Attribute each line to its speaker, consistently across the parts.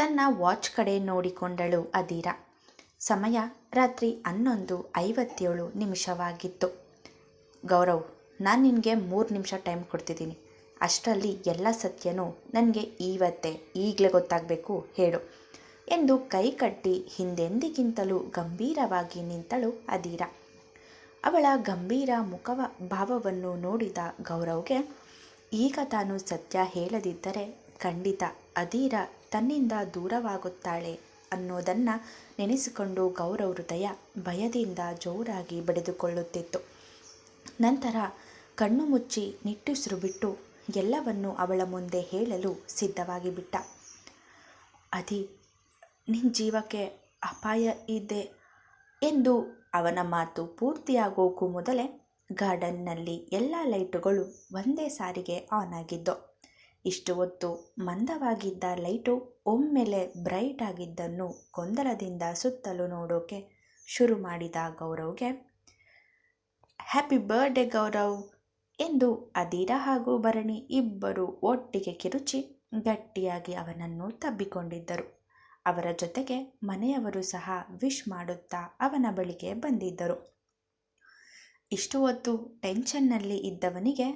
Speaker 1: ತನ್ನ ವಾಚ್ ಕಡೆ ನೋಡಿಕೊಂಡಳು ಅದೀರ ಸಮಯ ರಾತ್ರಿ ಹನ್ನೊಂದು ಐವತ್ತೇಳು ನಿಮಿಷವಾಗಿತ್ತು. ಗೌರವ್, ನಾನು ನಿನಗೆ ಮೂರು ನಿಮಿಷ ಟೈಮ್ ಕೊಡ್ತಿದ್ದೀನಿ. ಅಷ್ಟರಲ್ಲಿ ಎಲ್ಲ ಸತ್ಯನೂ ನನಗೆ ಇವತ್ತೇ ಈಗಲೇ ಗೊತ್ತಾಗಬೇಕು ಹೇಳು ಎಂದು ಕೈ ಕಟ್ಟಿ ಹಿಂದೆಂದಿಗಿಂತಲೂ ಗಂಭೀರವಾಗಿ ನಿಂತಳು ಅದೀರ ಅವಳ ಗಂಭೀರ ಮುಖವ, ಭಾವವನ್ನು ನೋಡಿದ ಗೌರವ್ಗೆ, ಈಗ ತಾನು ಸತ್ಯ ಹೇಳದಿದ್ದರೆ ಖಂಡಿತ ಅದೀರ ತನ್ನಿಂದ ದೂರವಾಗುತ್ತಾಳೆ ಅನ್ನೋದನ್ನು ನೆನೆಸಿಕೊಂಡು ಗೌರವ್ ಹೃದಯ ಭಯದಿಂದ ಜೋರಾಗಿ ಬಡಿದುಕೊಳ್ಳುತ್ತಿತ್ತು. ನಂತರ ಕಣ್ಣು ಮುಚ್ಚಿ ನಿಟ್ಟುಸಿರು ಬಿಟ್ಟು ಎಲ್ಲವನ್ನು ಅವಳ ಮುಂದೆ ಹೇಳಲು ಸಿದ್ಧವಾಗಿ ಬಿಟ್ಟ. ಅದಿ ನಿನ್ನ ಜೀವಕ್ಕೆ ಅಪಾಯ ಇದೆ ಎಂದು ಅವನ ಮಾತು ಪೂರ್ತಿಯಾಗೋಕ್ಕೂ ಮೊದಲೇ ಗಾರ್ಡನ್ನಲ್ಲಿ ಎಲ್ಲ ಲೈಟುಗಳು ಒಂದೇ ಸಾರಿಗೆ ಆನ್ ಆಗಿದ್ದು ಇಷ್ಟು ಹೊತ್ತು ಮಂದವಾಗಿದ್ದ ಲೈಟು ಒಮ್ಮೆಲೆ ಬ್ರೈಟ್ ಆಗಿದ್ದನ್ನು ಗೊಂದಲದಿಂದ ಸುತ್ತಲೂ ನೋಡೋಕೆ ಶುರು ಮಾಡಿದ ಗೌರವ್ಗೆ ಹ್ಯಾಪಿ ಬರ್ಡೇ ಗೌರವ್ ಎಂದು ಅದೀರ ಹಾಗೂ ಭರಣಿ ಇಬ್ಬರು ಒಟ್ಟಿಗೆ ಕಿರುಚಿ ಗಟ್ಟಿಯಾಗಿ ಅವನನ್ನು ತಬ್ಬಿಕೊಂಡಿದ್ದರು. ಅವರ ಜೊತೆಗೆ ಮನೆಯವರು ಸಹ ವಿಶ್ ಮಾಡುತ್ತಾ ಅವನ ಬಳಿಗೆ ಬಂದಿದ್ದರು. ಇಷ್ಟು ಹೊತ್ತು ಟೆನ್ಷನ್ನಲ್ಲಿ ಇದ್ದವನಿಗೆ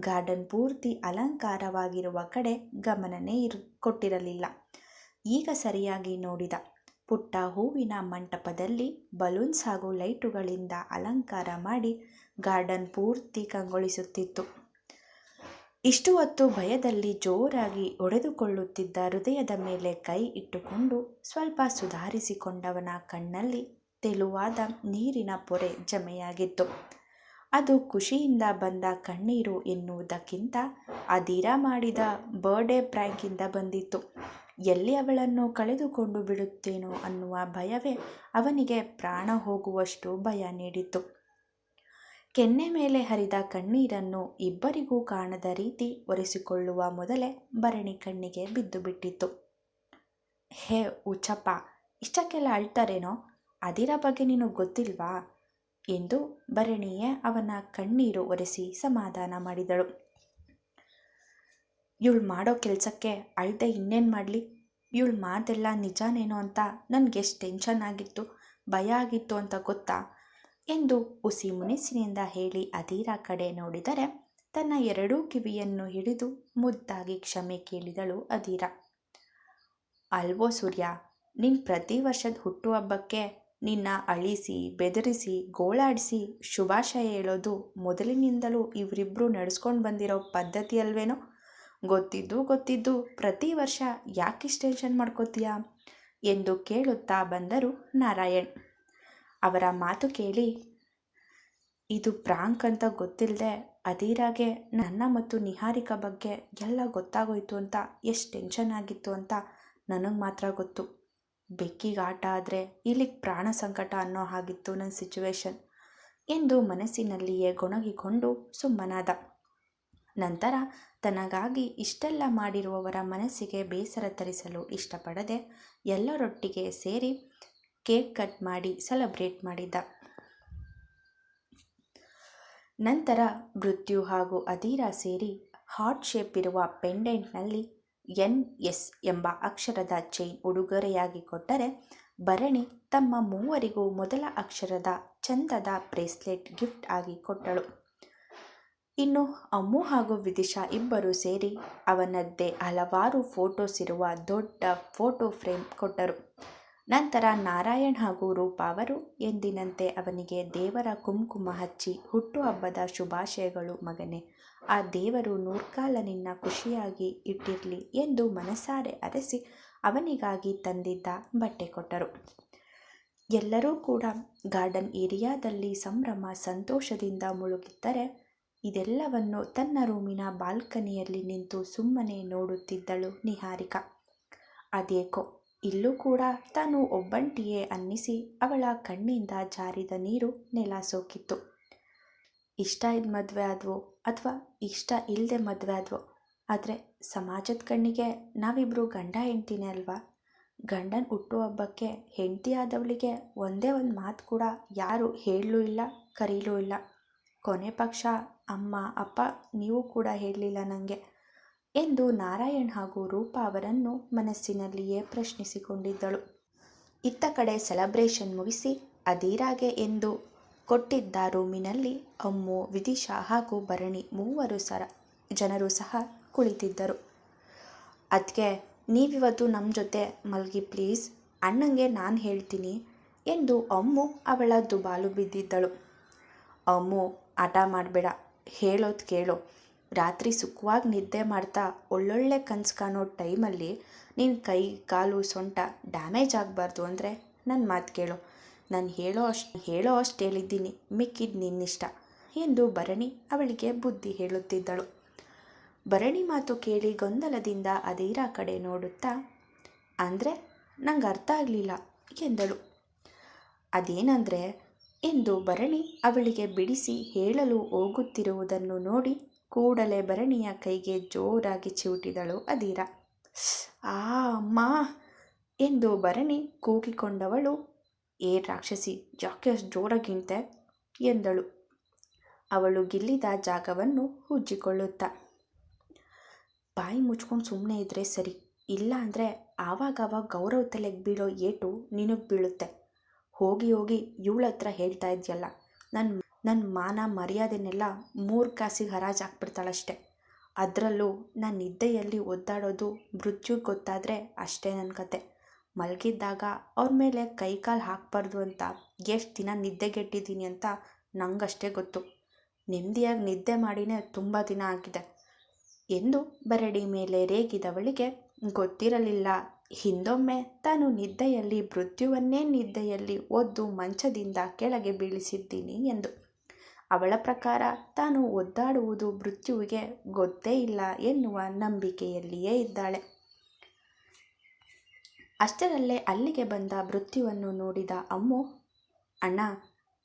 Speaker 1: ಗಾರ್ಡನ್ ಪೂರ್ತಿ ಅಲಂಕಾರವಾಗಿರುವ ಕಡೆ ಗಮನನೇ ಇರು, ಕೊಟ್ಟಿರಲಿಲ್ಲ. ಈಗ ಸರಿಯಾಗಿ ನೋಡಿದ ಪುಟ್ಟ ಹೂವಿನ ಮಂಟಪದಲ್ಲಿ ಬಲೂನ್ಸ್ ಹಾಗೂ ಲೈಟುಗಳಿಂದ ಅಲಂಕಾರ ಮಾಡಿ ಗಾರ್ಡನ್ ಪೂರ್ತಿ ಕಂಗೊಳಿಸುತ್ತಿತ್ತು. ಇಷ್ಟು ಹೊತ್ತು ಭಯದಲ್ಲಿ ಜೋರಾಗಿ ಒಡೆದುಕೊಳ್ಳುತ್ತಿದ್ದ ಹೃದಯದ ಮೇಲೆ ಕೈ ಇಟ್ಟುಕೊಂಡು ಸ್ವಲ್ಪ ಸುಧಾರಿಸಿಕೊಂಡವನ ಕಣ್ಣಲ್ಲಿ ತೆಳುವಾದ ನೀರಿನ ಪೊರೆ ಜಮೆಯಾಗಿತ್ತು. ಅದು ಖುಷಿಯಿಂದ ಬಂದ ಕಣ್ಣೀರು ಎನ್ನುವುದಕ್ಕಿಂತ ಅದಿರ ಮಾಡಿದ ಬರ್ಡೇ ಪ್ರ್ಯಾಂಕಿಂದ ಬಂದಿತ್ತು. ಎಲ್ಲಿ ಅವಳನ್ನು ಕಳೆದುಕೊಂಡು ಬಿಡುತ್ತೇನೋ ಅನ್ನುವ ಭಯವೇ ಅವನಿಗೆ ಪ್ರಾಣ ಹೋಗುವಷ್ಟು ಭಯ ನೀಡಿತು ಕೆನ್ನೆ ಮೇಲೆ ಹರಿದ ಕಣ್ಣೀರನ್ನು ಇಬ್ಬರಿಗೂ ಕಾಣದ ರೀತಿ ಒರೆಸಿಕೊಳ್ಳುವ ಮೊದಲೇ ಭರಣಿ ಕಣ್ಣಿಗೆ ಬಿದ್ದು ಬಿಟ್ಟಿತ್ತು ಹೇ, ಉಚಪ್ಪ, ಇಷ್ಟಕ್ಕೆಲ್ಲ ಅಳ್ತಾರೇನೋ? ಅದಿರ ಬಗ್ಗೆ ನೀನು ಗೊತ್ತಿಲ್ವಾ? ಎಂದು ಭರಣಿಯೇ ಅವನ ಕಣ್ಣೀರು ಒರೆಸಿ ಸಮಾಧಾನ ಮಾಡಿದಳು. ಇವಳು ಮಾಡೋ ಕೆಲಸಕ್ಕೆ ಅಳ್ದೆ ಇನ್ನೇನು ಮಾಡಲಿ? ಇವಳು ಮಾತೆಲ್ಲ ನಿಜಾನೇನೋ ಅಂತ ನನಗೆಷ್ಟು ಟೆನ್ಷನ್ ಆಗಿತ್ತು, ಭಯ ಆಗಿತ್ತು ಅಂತ ಗೊತ್ತಾ? ಎಂದು ಉಸಿ ಮುನಿಸಿನಿಂದ ಹೇಳಿ ಅಧೀರ ಕಡೆ ನೋಡಿದರೆ ತನ್ನ ಎರಡೂ ಕಿವಿಯನ್ನು ಹಿಡಿದು ಮುದ್ದಾಗಿ ಕ್ಷಮೆ ಕೇಳಿದಳು ಅಧೀರ. ಅಲ್ವೋ ಸೂರ್ಯ ನಿನ್ನ ಪ್ರತಿ ವರ್ಷದ ಹುಟ್ಟುಹಬ್ಬಕ್ಕೆ ನಿನ್ನ ಅಳಿಸಿ, ಬೆದರಿಸಿ, ಗೋಳಾಡಿಸಿ ಶುಭಾಶಯ ಹೇಳೋದು ಮೊದಲಿನಿಂದಲೂ ಇವರಿಬ್ಬರು ನಡೆಸ್ಕೊಂಡು ಬಂದಿರೋ ಪದ್ಧತಿ ಅಲ್ವೇನೋ ಗೊತ್ತಿದ್ದು ಗೊತ್ತಿದ್ದು ಪ್ರತಿ ವರ್ಷ ಯಾಕಿಷ್ಟು ಟೆನ್ಷನ್ ಮಾಡ್ಕೋತೀಯಾ? ಎಂದು ಕೇಳುತ್ತಾ ಬಂದರು ನಾರಾಯಣ್. ಅವರ ಮಾತು ಕೇಳಿ, ಇದು ಪ್ರಾಂಕ್ ಅಂತ ಗೊತ್ತಿಲ್ಲದೆ ಅದೀರಾಗೆ ನನ್ನ ಮತ್ತು ನಿಹಾರಿಕಾ ಬಗ್ಗೆ ಎಲ್ಲ ಗೊತ್ತಾಗೋಯ್ತು ಅಂತ, ಎಷ್ಟು ಟೆನ್ಷನ್ ಆಗಿತ್ತು ಅಂತ ನನಗೆ ಮಾತ್ರ ಗೊತ್ತು. ಬೆಕ್ಕಿಗೆ ಆಟ ಆದರೆ ಇಲ್ಲಿಗೆ ಪ್ರಾಣ ಸಂಕಟ ಅನ್ನೋ ಹಾಗಿತ್ತು ನನ್ನ ಸಿಚುವೇಶನ್ ಎಂದು ಮನಸ್ಸಿನಲ್ಲಿಯೇ ಗೊಣಗಿಕೊಂಡು ಸುಮ್ಮನಾದ. ನಂತರ ತನಗಾಗಿ ಇಷ್ಟೆಲ್ಲ ಮಾಡಿರುವವರ ಮನಸ್ಸಿಗೆ ಬೇಸರ ತರಿಸಲು ಇಷ್ಟಪಡದೆ ಎಲ್ಲರೊಟ್ಟಿಗೆ ಸೇರಿ ಕೇಕ್ ಕಟ್ ಮಾಡಿ ಸೆಲೆಬ್ರೇಟ್ ಮಾಡಿದ್ದ. ನಂತರ ಮೃತ್ಯು ಹಾಗೂ ಅಧೀರ ಸೇರಿ ಹಾರ್ಟ್ ಶೇಪ್ ಇರುವ ಪೆಂಡೆಂಟ್ನಲ್ಲಿ ಎನ್ ಎಸ್ ಎಂಬ ಅಕ್ಷರದ ಚೈನ್ ಉಡುಗೊರೆಯಾಗಿ ಕೊಟ್ಟರೆ ಭರಣಿ ತಮ್ಮ ಮೂವರಿಗೂ ಮೊದಲ ಅಕ್ಷರದ ಚಂದದ ಬ್ರೇಸ್ಲೆಟ್ ಗಿಫ್ಟ್ ಆಗಿ ಕೊಟ್ಟಳು. ಇನ್ನು ಅಮ್ಮು ಹಾಗೂ ವಿದಿಶಾ ಇಬ್ಬರು ಸೇರಿ ಅವನದ್ದೇ ಹಲವಾರು ಫೋಟೋಸ್ ಇರುವ ದೊಡ್ಡ ಫೋಟೋ ಫ್ರೇಮ್ ಕೊಟ್ಟರು. ನಂತರ ನಾರಾಯಣ್ ಹಾಗೂ ರೂಪಾವರು ಎಂದಿನಂತೆ ಅವನಿಗೆ ದೇವರ ಕುಂಕುಮ ಹಚ್ಚಿ ಹುಟ್ಟುಹಬ್ಬದ ಶುಭಾಶಯಗಳು ಮಗನೇ. ಆ ದೇವರು ನೂರ್ಕಾಲ ನಿನ್ನ ಖುಷಿಯಾಗಿ ಇಟ್ಟಿರಲಿ ಎಂದು ಮನಸಾರೆ ಅರಸಿ ಅವನಿಗಾಗಿ ತಂದಿದ್ದ ಬಟ್ಟೆ ಕೊಟ್ಟರು. ಎಲ್ಲರೂ ಕೂಡ ಗಾರ್ಡನ್ ಏರಿಯಾದಲ್ಲಿ ಸಂಭ್ರಮ, ಸಂತೋಷದಿಂದ ಮುಳುಗಿದ್ದರೆ ಇದೆಲ್ಲವನ್ನು ತನ್ನ ರೂಮಿನ ಬಾಲ್ಕನಿಯಲ್ಲಿ ನಿಂತು ಸುಮ್ಮನೆ ನೋಡುತ್ತಿದ್ದಳು ನಿಹಾರಿಕಾ. ಅದೇಕೋ ಇಲ್ಲೂ ಕೂಡ ತಾನು ಒಬ್ಬಂಟಿಯೇ ಅನ್ನಿಸಿ ಅವಳ ಕಣ್ಣಿಂದ ಜಾರಿದ ನೀರು ನೆಲ ಸೋಕಿತ್ತು. ಇಷ್ಟ ಇದ್ದ ಮದುವೆ ಆದವು ಅಥವಾ ಇಷ್ಟ ಇಲ್ಲದೆ ಮದುವೆ ಆದವು? ಆದರೆ ಸಮಾಜದ ಕಣ್ಣಿಗೆ ನಾವಿಬ್ಬರು ಗಂಡ ಹೆಂಡ್ತಿನೇ ಅಲ್ವಾ? ಗಂಡನ ಹುಟ್ಟುಹಬ್ಬಕ್ಕೆ ಹೆಂಡತಿ ಆದವಳಿಗೆ ಒಂದೇ ಒಂದು ಮಾತು ಕೂಡ ಯಾರು ಹೇಳಲೂ ಇಲ್ಲ, ಕರೀಲೂ ಇಲ್ಲ. ಕೊನೆ ಪಕ್ಷ ಅಮ್ಮ, ಅಪ್ಪ, ನೀವು ಕೂಡ ಹೇಳಲಿಲ್ಲ ನನಗೆ ಎಂದು ನಾರಾಯಣ್ ಹಾಗೂ ರೂಪಾ ಅವರನ್ನು ಮನಸ್ಸಿನಲ್ಲಿಯೇ ಪ್ರಶ್ನಿಸಿಕೊಂಡಿದ್ದಳು. ಇತ್ತ ಕಡೆ ಸೆಲೆಬ್ರೇಷನ್ ಮುಗಿಸಿ ಅದೀರಾಗೆ ಎಂದು ಕೊಟ್ಟಿದ್ದ ರೂಮಿನಲ್ಲಿ ಅಮ್ಮು, ವಿದಿಶಾ ಹಾಗೂ ಭರಣಿ ಮೂವರು ಸರ, ಜನರು ಸಹ ಕುಳಿತಿದ್ದರು. ಅದಕ್ಕೆ ನೀವಿವತ್ತು ನಮ್ಮ ಜೊತೆ ಮಲಗಿ ಪ್ಲೀಸ್, ಅಣ್ಣಂಗೆ ನಾನು ಹೇಳ್ತೀನಿ ಎಂದು ಅಮ್ಮು ಅವಳ ದುಬಾಲು ಬಿದ್ದಿದ್ದಳು. ಅಮ್ಮು ಹಠ ಮಾಡಬೇಡ, ಹೇಳೋದು ಕೇಳು. ರಾತ್ರಿ ಸುಖವಾಗಿ ನಿದ್ದೆ ಮಾಡ್ತಾ ಒಳ್ಳೊಳ್ಳೆ ಕನಸು ಕಾಣೋ ಟೈಮಲ್ಲಿ ನಿನ್ನ ಕೈ, ಕಾಲು, ಸೊಂಟ ಡ್ಯಾಮೇಜ್ ಆಗಬಾರ್ದು ಅಂದರೆ ನನ್ನ ಮಾತು ಕೇಳು. ನಾನು ಹೇಳೋ ಅಷ್ಟು ಹೇಳೋ ಅಷ್ಟು ಹೇಳಿದ್ದೀನಿ. ಮಿಕ್ಕಿದ್ದು ನಿನ್ನಿಷ್ಟ. ಎಂದು ಭರಣಿ ಅವಳಿಗೆ ಬುದ್ಧಿ ಹೇಳುತ್ತಿದ್ದಳು. ಭರಣಿ ಮಾತು ಕೇಳಿ ಗೊಂದಲದಿಂದ ಅದೀರ ಕಡೆ ನೋಡುತ್ತಾ, ಅಂದರೆ ನಂಗೆ ಅರ್ಥ ಆಗಲಿಲ್ಲ, ಎಂದಳು. ಅದೇನಂದರೆ? ಎಂದು ಭರಣಿ ಅವಳಿಗೆ ಬಿಡಿಸಿ ಹೇಳಲು ಹೋಗುತ್ತಿರುವುದನ್ನು ನೋಡಿ ಕೂಡಲೇ ಭರಣಿಯ ಕೈಗೆ ಜೋರಾಗಿ ಚಿವುಟಿದಳು ಅದೀರ ಆ ಅಮ್ಮ ಎಂದು ಭರಣಿ ಕೂಗಿಕೊಂಡವಳು. ಏ ರಾಕ್ಷಸಿ ಯಾಕೆ ಅಷ್ಟು ಜೋರಾಗಿಂತೆ ಎಂದಳು. ಅವಳು ಗಿಲ್ಲಿದ ಜಾಗವನ್ನು ಉಜ್ಜಿಕೊಳ್ಳುತ್ತಾ. ಬಾಯಿ ಮುಚ್ಕೊಂಡು ಸುಮ್ಮನೆ ಇದ್ದರೆ ಸರಿ. ಇಲ್ಲ ಅಂದರೆ ಆವಾಗವಾಗ ಗೌರವ ತಲೆಗೆ ಬೀಳೋ ಏಟು ನಿನಗೆ ಬೀಳುತ್ತೆ. ಹೋಗಿ ಹೋಗಿ ಇವಳ ಹೇಳ್ತಾ ಇದೆಯಲ್ಲ ನನ್ನ ನನ್ನ ಮಾನ ಮರ್ಯಾದೆನೆಲ್ಲ ಮೂರು ಕಾಸಿಗೆ ಹರಾಜು ಹಾಕ್ಬಿಡ್ತಾಳಷ್ಟೆ ಅದರಲ್ಲೂ ನಾನು ನಿದ್ದೆಯಲ್ಲಿ ಒದ್ದಾಡೋದು ಮೃತ್ಯುಗೆ ಗೊತ್ತಾದರೆ ಅಷ್ಟೇ ನನ್ನ ಕತೆ. ಮಲಗಿದ್ದಾಗ ಅವ್ರ ಮೇಲೆ ಕೈ ಕಾಲು ಹಾಕಬಾರ್ದು ಅಂತ ಎಷ್ಟು ದಿನ ನಿದ್ದೆಗೆಟ್ಟಿದ್ದೀನಿ ಅಂತ ನಂಗಷ್ಟೇ ಗೊತ್ತು. ನೆಮ್ಮದಿಯಾಗಿ ನಿದ್ದೆ ಮಾಡಿನೇ ತುಂಬ ದಿನ ಆಗಿದೆ. ಎಂದು ಬರಡಿ ಮೇಲೆ ರೇಗಿದವಳಿಗೆ ಗೊತ್ತಿರಲಿಲ್ಲ. ಹಿಂದೊಮ್ಮೆ ತಾನು ನಿದ್ದೆಯಲ್ಲಿ ಮೃತ್ಯುವನ್ನೇ ನಿದ್ದೆಯಲ್ಲಿ ಒದ್ದು ಮಂಚದಿಂದ ಕೆಳಗೆ ಬೀಳಿಸಿದ್ದೀನಿ ಎಂದು. ಅವಳ ಪ್ರಕಾರ ತಾನು ಒದ್ದಾಡುವುದು ಮೃತ್ಯುವಿಗೆ ಗೊತ್ತೇ ಇಲ್ಲ ಎನ್ನುವ ನಂಬಿಕೆಯಲ್ಲಿಯೇ ಇದ್ದಾಳೆ. ಅಷ್ಟರಲ್ಲೇ ಅಲ್ಲಿಗೆ ಬಂದ ಮೃತ್ಯುವನ್ನು ನೋಡಿದ ಅಮ್ಮು, ಅಣ್ಣ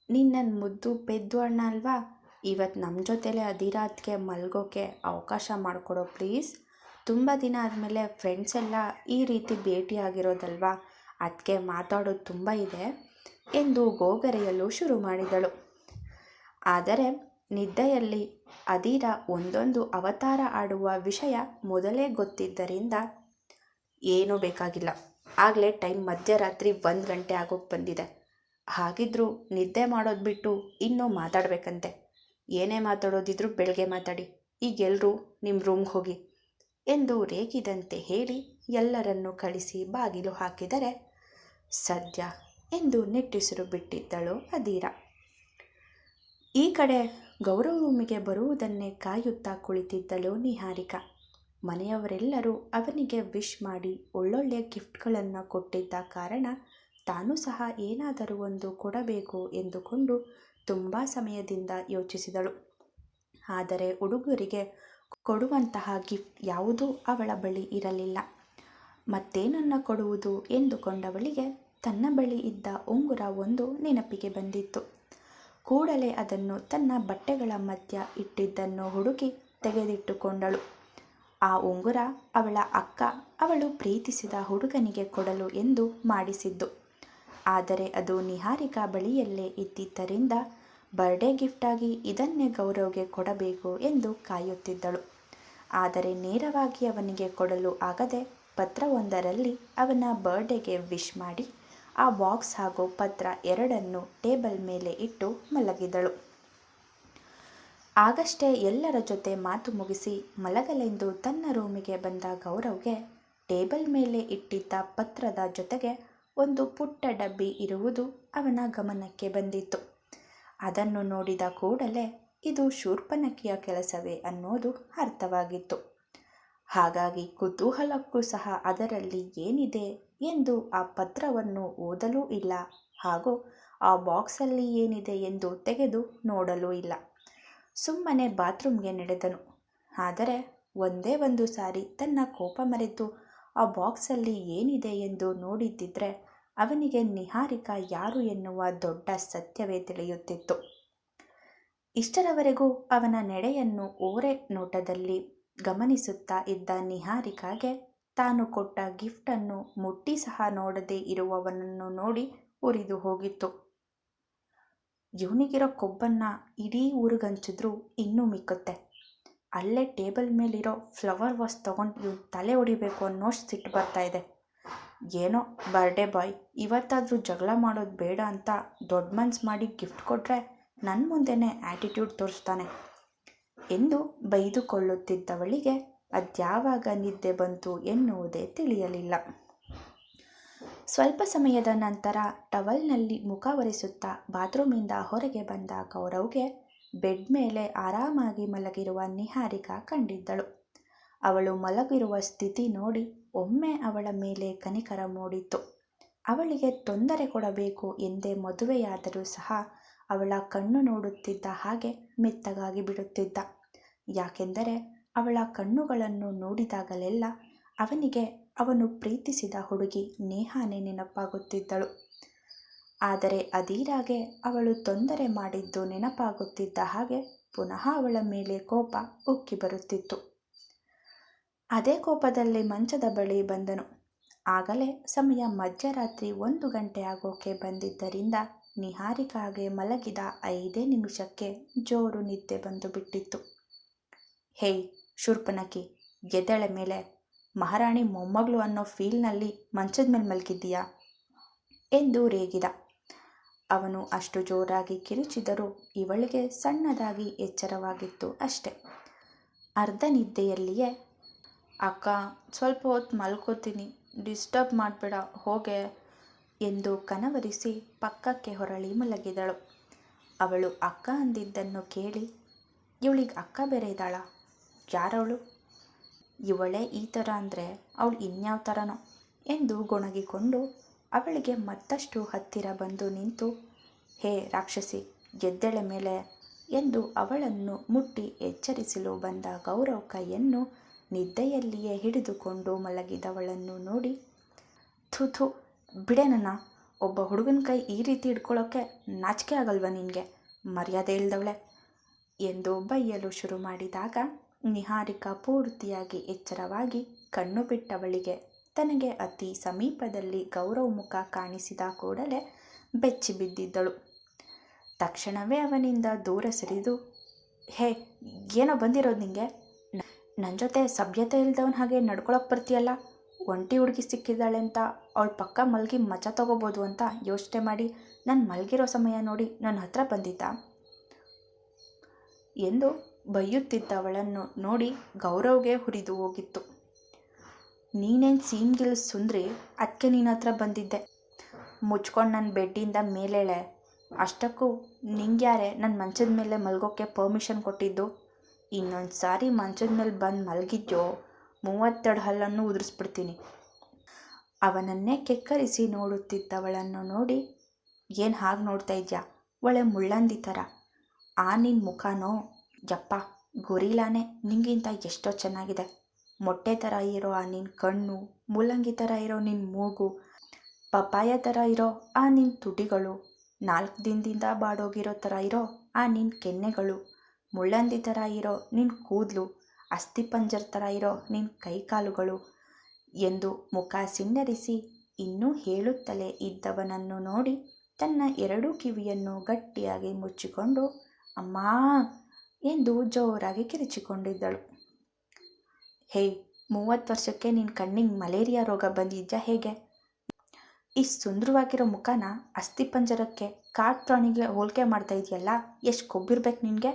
Speaker 1: ನಿನ್ನ ಮುದ್ದು ಪೆದ್ದು ಅಣ್ಣ ಅಲ್ವಾ? ಇವತ್ತು ನಮ್ಮ ಜೊತೆಲೇ ಅಧಿರಾತ್ಗೆ ಮಲ್ಗೋಕೆ ಅವಕಾಶ ಮಾಡಿಕೊಡೋ ಪ್ಲೀಸ್. ತುಂಬ ದಿನ ಆದಮೇಲೆ ಫ್ರೆಂಡ್ಸ್ ಎಲ್ಲ ಈ ರೀತಿ ಭೇಟಿಯಾಗಿರೋದಲ್ವಾ? ಅದಕ್ಕೆ ಮಾತಾಡೋದು ತುಂಬ ಇದೆ, ಎಂದು ಗೋಗರೆಯಲು ಶುರು ಮಾಡಿದಳು. ಆದರೆ ನಿದ್ದೆಯಲ್ಲಿ ಅದೀರ ಒಂದೊಂದು ಅವತಾರ ಆಡುವ ವಿಷಯ ಮೊದಲೇ ಗೊತ್ತಿದ್ದರಿಂದ ಏನೂ ಬೇಕಾಗಿಲ್ಲ. ಆಗಲೇ ಟೈಮ್ ಮಧ್ಯರಾತ್ರಿ ಒಂದು ಗಂಟೆ ಆಗೋಕ್ಕೆ ಬಂದಿದೆ. ಹಾಗಿದ್ರೂ ನಿದ್ದೆ ಮಾಡೋದು ಬಿಟ್ಟು ಇನ್ನೂ ಮಾತಾಡಬೇಕಂತೆ. ಏನೇ ಮಾತಾಡೋದಿದ್ರು ಬೆಳಗ್ಗೆ ಮಾತಾಡಿ. ಈಗೆಲ್ಲರೂ ನಿಮ್ಮ ರೂಮ್ಗೆ ಹೋಗಿ ಎಂದು ರೇಗಿದಂತೆ ಹೇಳಿ ಎಲ್ಲರನ್ನು ಕಳಿಸಿ ಬಾಗಿಲು ಹಾಕಿದರೆ, ಸದ್ಯ ಎಂದು ನಿಟ್ಟುಸಿರು ಬಿಟ್ಟಿದ್ದಳು ಅದೀರ ಈ ಕಡೆ ಗೌರವ ರೂಮಿಗೆ ಬರುವುದನ್ನೇ ಕಾಯುತ್ತಾ ಕುಳಿತಿದ್ದಳು ನಿಹಾರಿಕಾ. ಮನೆಯವರೆಲ್ಲರೂ ಅವನಿಗೆ ವಿಶ್ ಮಾಡಿ ಒಳ್ಳೊಳ್ಳೆಯ ಗಿಫ್ಟ್ಗಳನ್ನು ಕೊಟ್ಟಿದ್ದ ಕಾರಣ ತಾನು ಸಹ ಏನಾದರೂ ಒಂದು ಕೊಡಬೇಕು ಎಂದುಕೊಂಡು ತುಂಬ ಸಮಯದಿಂದ ಯೋಚಿಸಿದಳು. ಆದರೆ ಹುಡುಗರಿಗೆ ಕೊಡುವಂತಹ ಗಿಫ್ಟ್ ಯಾವುದೂ ಅವಳ ಬಳಿ ಇರಲಿಲ್ಲ. ಮತ್ತೇನನ್ನು ಕೊಡುವುದು ಎಂದುಕೊಂಡವಳಿಗೆ ತನ್ನ ಬಳಿ ಇದ್ದ ಉಂಗುರ ಒಂದು ನೆನಪಿಗೆ ಬಂದಿತ್ತು. ಕೂಡಲೇ ಅದನ್ನು ತನ್ನ ಬಟ್ಟೆಗಳ ಮಧ್ಯ ಇಟ್ಟಿದ್ದನ್ನು ಹುಡುಕಿ ತೆಗೆದಿಟ್ಟುಕೊಂಡಳು. ಆ ಉಂಗುರ ಅವಳ ಅಕ್ಕ, ಅವಳು ಪ್ರೀತಿಸಿದ ಹುಡುಗನಿಗೆ ಕೊಡಲು ಎಂದು ಮಾಡಿಸಿದ್ದು. ಆದರೆ ಅದು ನಿಹಾರಿಕಾ ಬಳಿಯಲ್ಲೇ ಇದ್ದಿದ್ದರಿಂದ ಬರ್ಡೇ ಗಿಫ್ಟಾಗಿ ಇದನ್ನೇ ಗೌರವ್ಗೆ ಕೊಡಬೇಕು ಎಂದು ಕಾಯುತ್ತಿದ್ದಳು. ಆದರೆ ನೇರವಾಗಿ ಅವನಿಗೆ ಕೊಡಲು ಆಗದೆ ಪತ್ರವೊಂದರಲ್ಲಿ ಅವನ ಬರ್ಡೇಗೆ ವಿಶ್ ಮಾಡಿ ಆ ಬಾಕ್ಸ್ ಹಾಗೂ ಪತ್ರ ಎರಡನ್ನು ಟೇಬಲ್ ಮೇಲೆ ಇಟ್ಟು ಮಲಗಿದಳು. ಆಗಷ್ಟೇ ಎಲ್ಲರ ಜೊತೆ ಮಾತು ಮುಗಿಸಿ ಮಲಗಲೆಂದು ತನ್ನ ರೂಮಿಗೆ ಬಂದ ಗೌರವ್ಗೆ ಟೇಬಲ್ ಮೇಲೆ ಇಟ್ಟಿದ್ದ ಪತ್ರದ ಜೊತೆಗೆ ಒಂದು ಪುಟ್ಟ ಡಬ್ಬಿ ಇರುವುದು ಅವನ ಗಮನಕ್ಕೆ ಬಂದಿತ್ತು. ಅದನ್ನು ನೋಡಿದ ಕೂಡಲೇ ಇದು ಶೂರ್ಪನಕಿಯ ಕೆಲಸವೇ ಅನ್ನೋದು ಅರ್ಥವಾಗಿತ್ತು. ಹಾಗಾಗಿ ಕುತೂಹಲಕ್ಕೂ ಸಹ ಅದರಲ್ಲಿ ಏನಿದೆ ಎಂದು ಆ ಪತ್ರವನ್ನು ಓದಲೂ ಇಲ್ಲ. ಹಾಗೂ ಆ ಬಾಕ್ಸಲ್ಲಿ ಏನಿದೆ ಎಂದು ತೆಗೆದು ನೋಡಲೂ ಇಲ್ಲ. ಸುಮ್ಮನೆ ಬಾತ್ರೂಮ್ಗೆ ನಡೆದನು. ಆದರೆ ಒಂದೇ ಒಂದು ಸಾರಿ ತನ್ನ ಕೋಪ ಮರೆತು ಆ ಬಾಕ್ಸಲ್ಲಿ ಏನಿದೆ ಎಂದು ನೋಡಿದ್ದಿದ್ರೆ ಅವನಿಗೆ ನಿಹಾರಿಕಾ ಯಾರು ಎನ್ನುವ ದೊಡ್ಡ ಸತ್ಯವೇ ತಿಳಿಯುತ್ತಿತ್ತು. ಇಷ್ಟರವರೆಗೂ ಅವನ ನಡೆಯನ್ನು ಓರೆ ನೋಟದಲ್ಲಿ ಗಮನಿಸುತ್ತಾ ಇದ್ದ ನಿಹಾರಿಕಾಗೆ ತಾನು ಕೊಟ್ಟ ಗಿಫ್ಟನ್ನು ಮುಟ್ಟಿ ಸಹ ನೋಡದೇ ಇರುವವನನ್ನು ನೋಡಿ ಉರಿದು ಹೋಗಿತ್ತು. ಇವನಿಗಿರೋ ಕೊಬ್ಬನ್ನ ಇಡೀ ಊರಿಗಂಚಿದ್ರೂ ಇನ್ನೂ ಮಿಕ್ಕುತ್ತೆ. ಅಲ್ಲೇ ಟೇಬಲ್ ಮೇಲಿರೋ ಫ್ಲವರ್ ವಾಸ್ ತಗೊಂಡು ಇವ್ನು ತಲೆ ಹೊಡಿಬೇಕು ಅನ್ನೋಷ್ಟು ಸಿಟ್ಟು ಬರ್ತಾ ಇದೆ. ಏನೋ ಬರ್ಡೇ ಬಾಯ್, ಇವತ್ತಾದರೂ ಜಗಳ ಮಾಡೋದು ಬೇಡ ಅಂತ ದೊಡ್ಡ ಮನ್ಸ್ ಮಾಡಿ ಗಿಫ್ಟ್ ಕೊಟ್ಟರೆ ನನ್ನ ಮುಂದೆನೇ ಆ್ಯಟಿಟ್ಯೂಡ್ ತೋರಿಸ್ತಾನೆ. ಎಂದು ಬೈದುಕೊಳ್ಳುತ್ತಿದ್ದವಳಿಗೆ ಅದ್ಯಾವಾಗ ನಿದ್ದೆ ಬಂತು ಎನ್ನುವುದೇ ತಿಳಿಯಲಿಲ್ಲ. ಸ್ವಲ್ಪ ಸಮಯದ ನಂತರ ಟವಲ್ನಲ್ಲಿ ಮುಖ ಒರೆಸುತ್ತಾ ಬಾತ್ರೂಮಿಂದ ಹೊರಗೆ ಬಂದ ಗೌರವ್ಗೆ ಬೆಡ್ ಮೇಲೆ ಆರಾಮಾಗಿ ಮಲಗಿರುವ ನಿಹಾರಿಕಾ ಕಂಡಿದ್ದಳು. ಅವಳು ಮಲಗಿರುವ ಸ್ಥಿತಿ ನೋಡಿ ಒಮ್ಮೆ ಅವಳ ಮೇಲೆ ಕನಿಕರ ಮೂಡಿತ್ತು. ಅವಳಿಗೆ ತೊಂದರೆ ಕೊಡಬೇಕು ಎಂದೇ ಮದುವೆಯಾದರೂ ಸಹ ಅವಳ ಕಣ್ಣು ನೋಡುತ್ತಿದ್ದ ಹಾಗೆ ಮೆತ್ತಗಾಗಿ ಬಿಡುತ್ತಿದ್ದ. ಯಾಕೆಂದರೆ ಅವಳ ಕಣ್ಣುಗಳನ್ನು ನೋಡಿದಾಗಲೆಲ್ಲ ಅವನಿಗೆ ಅವನು ಪ್ರೀತಿಸಿದ ಹುಡುಗಿ ನೇಹಾನೇ ನೆನಪಾಗುತ್ತಿದ್ದಳು. ಆದರೆ ಅದೀರಾಗೆ ಅವಳು ತೊಂದರೆ ಮಾಡಿದ್ದು ನೆನಪಾಗುತ್ತಿದ್ದ ಹಾಗೆ ಪುನಃ ಅವಳ ಮೇಲೆ ಕೋಪ ಉಕ್ಕಿ ಬರುತ್ತಿತ್ತು. ಅದೇ ಕೋಪದಲ್ಲಿ ಮಂಚದ ಬಳಿ ಬಂದನು. ಆಗಲೇ ಸಮಯ ಮಧ್ಯರಾತ್ರಿ ಒಂದು ಗಂಟೆ ಆಗೋಕೆ ಬಂದಿದ್ದರಿಂದ ನಿಹಾರಿಕಾಗೆ ಮಲಗಿದ ಐದೇ ನಿಮಿಷಕ್ಕೆ ಜೋರು ನಿದ್ದೆ ಬಂದು ಬಿಟ್ಟಿತ್ತು. ಹೇಯ್ ಶೂರ್ಪನಕಿ ಗೆದ್ದಳೆ ಮೇಲೆ, ಮಹಾರಾಣಿ ಮೊಮ್ಮಗಳು ಅನ್ನೋ ಫೀಲ್ನಲ್ಲಿ ಮಂಚದ ಮೇಲೆ ಮಲಗಿದ್ದೀಯಾ? ಎಂದು ರೇಗಿದ. ಅವನು ಅಷ್ಟು ಜೋರಾಗಿ ಕಿರುಚಿದರೂ ಇವಳಿಗೆ ಸಣ್ಣದಾಗಿ ಎಚ್ಚರವಾಗಿತ್ತು ಅಷ್ಟೆ. ಅರ್ಧ ನಿದ್ದೆಯಲ್ಲಿಯೇ, ಅಕ್ಕ, ಸ್ವಲ್ಪ ಹೊತ್ತು ಮಲ್ಕೋತೀನಿ, ಡಿಸ್ಟರ್ಬ್ ಮಾಡಬೇಡ, ಹೋಗೆ, ಎಂದು ಕನವರಿಸಿ ಪಕ್ಕಕ್ಕೆ ಹೊರಳಿ ಮಲಗಿದಳು. ಅವಳು ಅಕ್ಕ ಅಂದಿದ್ದನ್ನು ಕೇಳಿ, ಇವಳಿಗೆ ಅಕ್ಕ ಬೇರೆ ಇದ್ದಾಳ? ಯಾರವಳು? ಇವಳೇ ಈ ಥರ ಅಂದರೆ ಅವಳು ಇನ್ಯಾವ ಥರನೋ ಎಂದು ಗೊಣಗಿಕೊಂಡು ಅವಳಿಗೆ ಮತ್ತಷ್ಟು ಹತ್ತಿರ ಬಂದು ನಿಂತು, ಹೇ ರಾಕ್ಷಸಿ, ಗೆದ್ದೆಳೆ ಮೇಲೆ ಎಂದು ಅವಳನ್ನು ಮುಟ್ಟಿ ಎಚ್ಚರಿಸಲು ಬಂದ ಗೌರವ್ ಕೈಯನ್ನು ನಿದ್ದೆಯಲ್ಲಿಯೇ ಹಿಡಿದುಕೊಂಡು ಮಲಗಿದವಳನ್ನು ನೋಡಿ, ಥು ಬಿಡೆ ಒಬ್ಬ ಹುಡುಗನ ಕೈ ಈ ರೀತಿ ಇಟ್ಕೊಳ್ಳೋಕ್ಕೆ ನಾಚಿಕೆ ಆಗಲ್ವಾ ನಿನಗೆ? ಮರ್ಯಾದೆ ಇಲ್ದವಳೆ ಎಂದು ಬೈಯಲು ಶುರು ಮಾಡಿದಾಗ ನಿಹಾರಿಕಾ ಪೂರ್ತಿಯಾಗಿ ಎಚ್ಚರವಾಗಿ ಕಣ್ಣು ಬಿಟ್ಟವಳಿಗೆ. ತನಗೆ ಅತಿ ಸಮೀಪದಲ್ಲಿ ಗೌರವ್ ಮುಖ ಕಾಣಿಸಿದ ಕೂಡಲೇ ಬೆಚ್ಚಿ ಬಿದ್ದಿದ್ದಳು. ತಕ್ಷಣವೇ ಅವನಿಂದ ದೂರ ಸರಿದು, ಹೇ, ಏನೋ ಬಂದಿರೋದು ನಿಂಗೆ? ನನ್ನ ಜೊತೆ ಸಭ್ಯತೆ ಇಲ್ದವನ ಹಾಗೆ ನಡ್ಕೊಳಕ್ಕೆ ಬರ್ತೀಯಲ್ಲ? ಒಂಟಿ ಹುಡುಗಿ ಸಿಕ್ಕಿದ್ದಾಳೆ ಅಂತ ಅವಳ ಪಕ್ಕ ಮಲಗಿ ಮಜಾ ತಗೋಬೋದು ಅಂತ ಯೋಚನೆ ಮಾಡಿ ನಾನು ಮಲಗಿರೋ ಸಮಯ ನೋಡಿ ನನ್ನ ಹತ್ರ ಬಂದಿದ್ದ? ಎಂದು ಬೈಯುತ್ತಿದ್ದವಳನ್ನು ನೋಡಿ ಗೌರವ್ಗೆ ಹುರಿದು ಹೋಗಿತ್ತು. ನೀನೇನು ಸೀನ್ಗಿಲ್ ಸುಂದ್ರಿ? ಅದಕ್ಕೆ ನಿನ್ನ ಹತ್ರ ಬಂದಿದ್ದೆ. ಮುಚ್ಕೊಂಡು ನನ್ನ ಬೆಡ್ಡಿಂದ ಮೇಲೇಳೆ. ಅಷ್ಟಕ್ಕೂ ನಿಂಗ್ಯಾರೆ ನನ್ನ ಮಂಚದ ಮೇಲೆ ಮಲ್ಗೋಕ್ಕೆ ಪರ್ಮಿಷನ್ ಕೊಟ್ಟಿದ್ದು? ಇನ್ನೊಂದು ಸಾರಿ ಮಂಚದ ಮೇಲೆ ಬಂದು ಮಲಗಿದ್ಯೋ? ಮೂವತ್ತೆರಡು ಹಲ್ಲನ್ನು ಉದುರಿಸ್ಬಿಡ್ತೀನಿ. ಅವನನ್ನೇ ಕೆಕ್ಕರಿಸಿ ನೋಡುತ್ತಿದ್ದವಳನ್ನು ನೋಡಿ, ಏನು ಹಾಗೆ ನೋಡ್ತಾ ಇದೆಯಾ? ಒಳ್ಳೆ ಮುಳ್ಳಂದಿ ಥರ. ಆ ನಿನ್ನ ಮುಖನೋ? ಯಪ್ಪ, ಗೊರಿಲಾನೆ, ನಿಂಗಿಂತ ಎಷ್ಟೋ ಚೆನ್ನಾಗಿದೆ. ಮೊಟ್ಟೆ ಥರ ಇರೋ ಆ ನಿನ್ನ ಕಣ್ಣು ಮೂಲಂಗಿ ಥರ ಇರೋ ನಿನ್ನ ಮೂಗು, ಪಪ್ಪಾಯ ಥರ ಇರೋ ಆ ನಿನ್ನ ತುಟಿಗಳು, ನಾಲ್ಕು ದಿನದಿಂದ ಬಾಡೋಗಿರೋ ಥರ ಇರೋ ಆ ನಿನ್ನ ಕೆನ್ನೆಗಳು ಮುಳ್ಳಂದಿ ಥರ ಇರೋ ನಿನ್ನ ಕೂದಲು ಅಸ್ಥಿಪಂಜರ್ ಥರ ಇರೋ ನಿನ್ನ ಕೈಕಾಲುಗಳು ಎಂದು ಮುಖ ಸಿನ್ನರಿಸಿ ಇನ್ನೂ ಹೇಳುತ್ತಲೇ ಇದ್ದವನನ್ನು ನೋಡಿ ತನ್ನ ಎರಡೂ ಕಿವಿಯನ್ನು ಗಟ್ಟಿಯಾಗಿ ಮುಚ್ಚಿಕೊಂಡು, ಅಮ್ಮ ಎಂದು ಜೋರಾಗಿ ಕಿರಿಚಿಕೊಂಡಿದ್ದಳು. ಹೇ, ಮೂವತ್ತು ವರ್ಷಕ್ಕೆ ನಿನ್ನ ಕಣ್ಣಿಗೆ ಮಲೇರಿಯಾ ರೋಗ ಬಂದಿದ್ಯಾ ಹೇಗೆ? ಈ ಸುಂದರವಾಗಿರೋ ಮುಖನ ಅಸ್ಥಿಪಂಜರಕ್ಕೆ, ಕಾಡು ಪ್ರಾಣಿಗೆ ಹೋಲಿಕೆ ಮಾಡ್ತಾ ಇದೆಯಲ್ಲ, ಎಷ್ಟು ಕೊಬ್ಬಿರ್ಬೇಕು ನಿನಗೆ?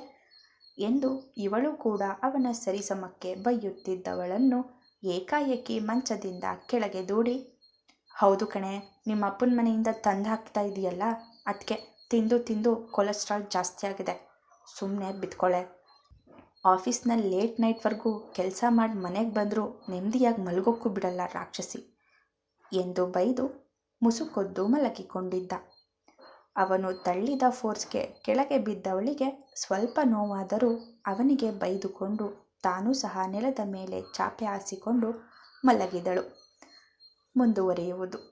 Speaker 1: ಎಂದು ಇವಳು ಕೂಡ ಅವನ ಸರಿಸಮಕ್ಕೆ ಬೈಯುತ್ತಿದ್ದವಳನ್ನು ಏಕಾಏಕಿ ಮಂಚದಿಂದ ಕೆಳಗೆ ದೂಡಿ, ಹೌದು ಕಣೆ ನಿಮ್ಮ ಅಪ್ಪನ ಮನೆಯಿಂದ ತಂದು ಹಾಕ್ತಾ ಇದೆಯಲ್ಲ ಅದಕ್ಕೆ ತಿಂದು ತಿಂದು ಕೊಲೆಸ್ಟ್ರಾಲ್ ಜಾಸ್ತಿ ಆಗಿದೆ. ಸುಮ್ಮನೆ ಬಿತ್ಕೊಳ್ಳೆ ಆಫೀಸ್ನಲ್ಲಿ ಲೇಟ್ ನೈಟ್ವರೆಗೂ ಕೆಲಸ ಮಾಡಿ ಮನೆಗೆ ಬಂದರೂ ನೆಮ್ಮದಿಯಾಗಿ ಮಲಗೋಕ್ಕೂ ಬಿಡಲ್ಲ ರಾಕ್ಷಸಿ. ಎಂದು ಬೈದು ಮುಸುಕೊದ್ದು ಮಲಗಿಕೊಂಡಿದ್ದ. ಅವನು ತಳ್ಳಿದ ಫೋರ್ಸ್ಗೆ ಕೆಳಗೆ ಬಿದ್ದವಳಿಗೆ ಸ್ವಲ್ಪ ನೋವಾದರೂ ಅವನಿಗೆ ಬೈದುಕೊಂಡು ತಾನೂ ಸಹ ನೆಲದ ಮೇಲೆ ಚಾಪೆ ಹಾಸಿಕೊಂಡು ಮಲಗಿದಳು. ಮುಂದುವರಿಯುವುದು.